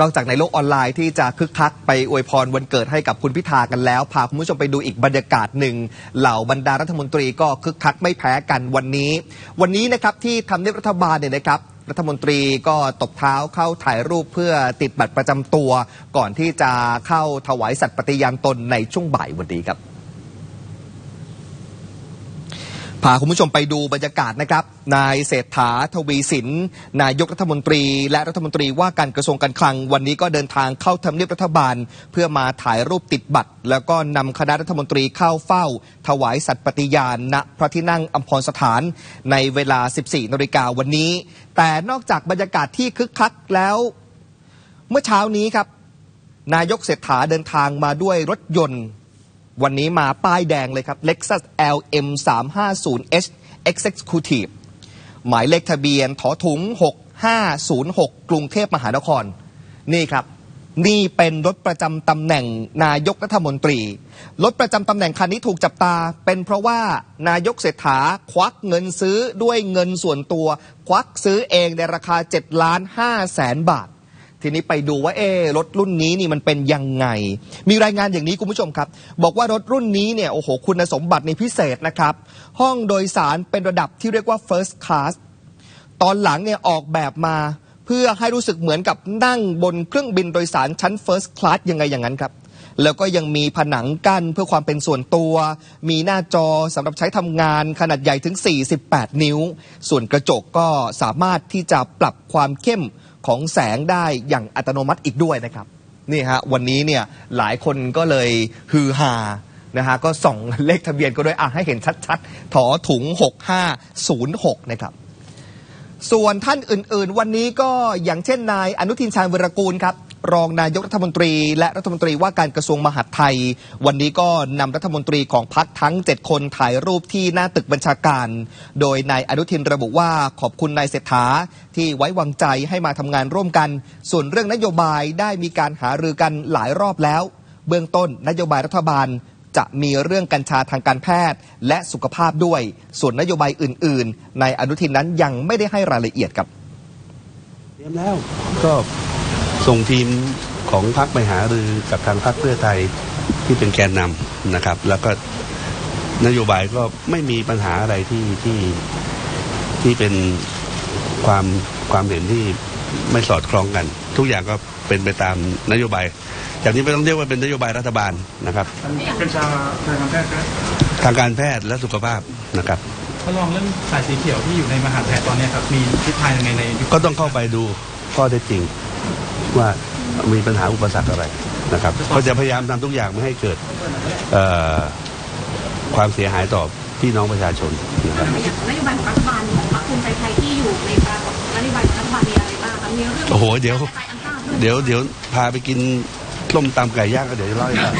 นอกจากในโลกออนไลน์ที่จะคึกคักไปอวยพรวันเกิดให้กับคุณพิธากันแล้ว พาคุณผู้ชมไปดูอีกบรรยากาศหนึ่ง เหล่าบรรดารัฐมนตรีก็คึกคักไม่แพ้กันวันนี้ วันนี้นะครับที่ทำเนียบรัฐบาลเนี่ยนะครับรัฐมนตรีก็ตบเท้าเข้าถ่ายรูปเพื่อติดบัตรประจำตัว ก่อนที่จะเข้าถวายสัตย์ปฏิญาณตนในช่วงบ่ายวันนี้ครับ พาคุณผู้ชมไปดูบรรยากาศนะครับ นายเศรษฐาทวีสิน นายกรัฐมนตรี และรัฐมนตรีว่าการกระทรวงการคลัง วันนี้ก็เดินทางเข้าทำเนียบรัฐบาล เพื่อมาถ่ายรูปติดบัตร แล้วก็นำคณะรัฐมนตรีเข้าเฝ้า ถวายสัตย์ปฏิญาณณพระที่นั่งอัมพรสถาน ในเวลา 14นาฬิกาวันนี้ แต่นอกจากบรรยากาศที่คึกคักแล้ว เมื่อเช้านี้ครับ นายกเศรษฐาเดินทางมาด้วยรถยนต์ วันนี้มาป้ายแดงเลยครับ Lexus LM 3 5 0 H Executive หมายเลขทะเบียนถอถุง 6506 กรุงเทพมหานคร นี่ครับ นี่เป็นรถประจำตำแหน่งนายกรัฐมนตรี รถประจำตำแหน่งคันนี้ถูกจับตา เป็นเพราะว่านายกเศรษฐาควักเงินซื้อด้วยเงินส่วนตัว ควักซื้อเองในราคา7ล้าน5แสนบาท ทีนี้ไปดูว่าเอรถรุ่นนี้นี่มันเป็นยังไง มีรายงานอย่างนี้คุณผู้ชมครับ บอกว่ารถรุ่นนี้เนี่ยโอ้โหคุณสมบัติในพิเศษนะครับ ห้องโดยสารเป็นระดับที่เรียกว่า first class ตอนหลังเนี่ยออกแบบมา เพื่อให้รู้สึกเหมือนกับนั่งบนเครื่องบินโดยสารชั้น first class ยังไงอย่างนั้นครับแล้วก็ยังมีผนังกั้นเพื่อความเป็นส่วนตัว มีหน้าจอสำหรับใช้ทำงานขนาดใหญ่ถึง 48 นิ้ว ส่วนกระจกก็สามารถที่จะปรับความเข้ม ของแสงได้อย่างอัตโนมัติอีกด้วยนะครับนี่ฮะวันนี้เนี่ยหลายคนก็เลยฮือฮานะฮะก็ส่องเลขทะเบียนก็ด้วยอะให้เห็นชัดๆถอถุง 6506 นะครับ ส่วนท่านอื่นๆ วันนี้ก็อย่างเช่นนายอนุทินชาญวิรกูลครับ รองนายกรัฐมนตรี และรัฐมนตรีว่าการกระทรวงมหาดไทย วันนี้ก็นำรัฐมนตรีของพักทั้ง 7 คนถ่ายรูปที่หน้าตึกบัญชาการ โดยนายอนุทินระบุว่าขอบคุณนายเศรษฐาที่ไว้วางใจให้มาทำงานร่วมกัน ส่วนเรื่องนโยบายได้มีการหารือกันหลายรอบแล้ว เบื้องต้นนโยบายรัฐบาลจะมีเรื่องกัญชาทางการแพทย์ และสุขภาพด้วย ส่วนนโยบายอื่น ๆ ในอนุทินนั้นยังไม่ได้ให้รายละเอียดครับ เตรียมแล้วก็ ส่งทีมของพรรคไปหารือกับทางพรรคเพื่อไทยที่เป็นแกนนำนะครับ แล้วก็นโยบายก็ไม่มีปัญหาอะไรที่ที่ที่เป็นความความเห็นที่ไม่สอดคล้องกัน ทุกอย่างก็เป็นไปตามนโยบายจากนี้ไม่ต้องเรียกว่าเป็นนโยบายรัฐบาลนะครับกัญชาทางการแพทย์ครับทางการแพทย์และสุขภาพนะครับทดลองเรื่องสายสีเขียวที่อยู่ในมหาดไทยตอนเนี้ยครับมีทิศทางยังไงในยุคก็ต้องเข้าไปดูข้อเท็จจริง ว่ามีปัญหาอุปสรรคอะไรนะครับก็จะพยายามทำทุกอย่างไม่ให้เกิดเอ่อความเสียหายต่อพี่น้องประชาชนนะครับนโยบายของรัฐบาลของพรรคภูมิใจไทยที่อยู่ในปรากฏนโยบายของรัฐบาลมีอะไรบ้างคะมีเรื่องโอ้โหเดี๋ยวกระจาอำนาจด้วยเดี๋ยวเดี๋ยวพาไปกินต้มตำไก่ย่างก็เดี๋ยวจะเล่าให้ฟัง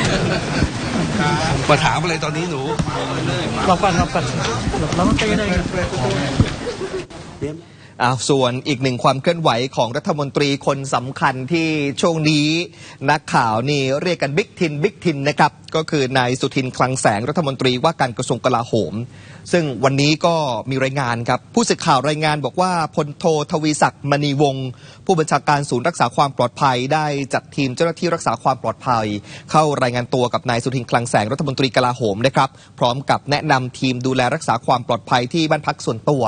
มาถามอะไรตอนนี้หนูรอบกันรอบกันแล้วมันเป็นยังไง อาส่วนอีกหนึ่งความเคลื่อนไหวของรัฐมนตรีคนสำคัญที่ช่วงนี้นักข่าวนี่เรียกกันบิ๊กทินบิ๊กทินนะครับก็คือนายสุทินคลังแสงรัฐมนตรีว่าการกระทรวงกลาโหม ซึ่งวันนี้ก็มีรายงานครับผู้สื่อข่าวรายงานบอกว่าพลโททวีศักดิ์มณีวงศ์ผู้บัญชาการศูนย์รักษาความปลอดภัย ได้จัดทีมเจ้าหน้าที่รักษาความปลอดภัย เข้ารายงานตัวกับนายสุทินคลังแสงรัฐมนตรีกลาโหมนะครับพร้อมกับแนะนำทีมดูแลรักษาความปลอดภัยที่บ้านพักส่วนตัว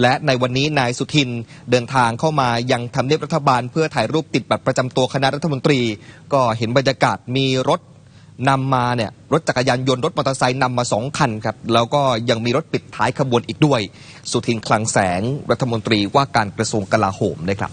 และในวันนี้นายสุทินเดินทางเข้ามายังทำเนียบรัฐบาล เพื่อถ่ายรูปติดบัตรประจำตัวคณะรัฐมนตรี ก็เห็นบรรยากาศมีรถ นำมาเนี่ยรถจักรยานยนต์รถมอเตอร์ไซค์นำมาสองคันครับแล้วก็ยังมีรถปิดท้ายขบวนอีกด้วย สุทินคลังแสงรัฐมนตรีว่าการกระทรวงกลาโหมนะครับ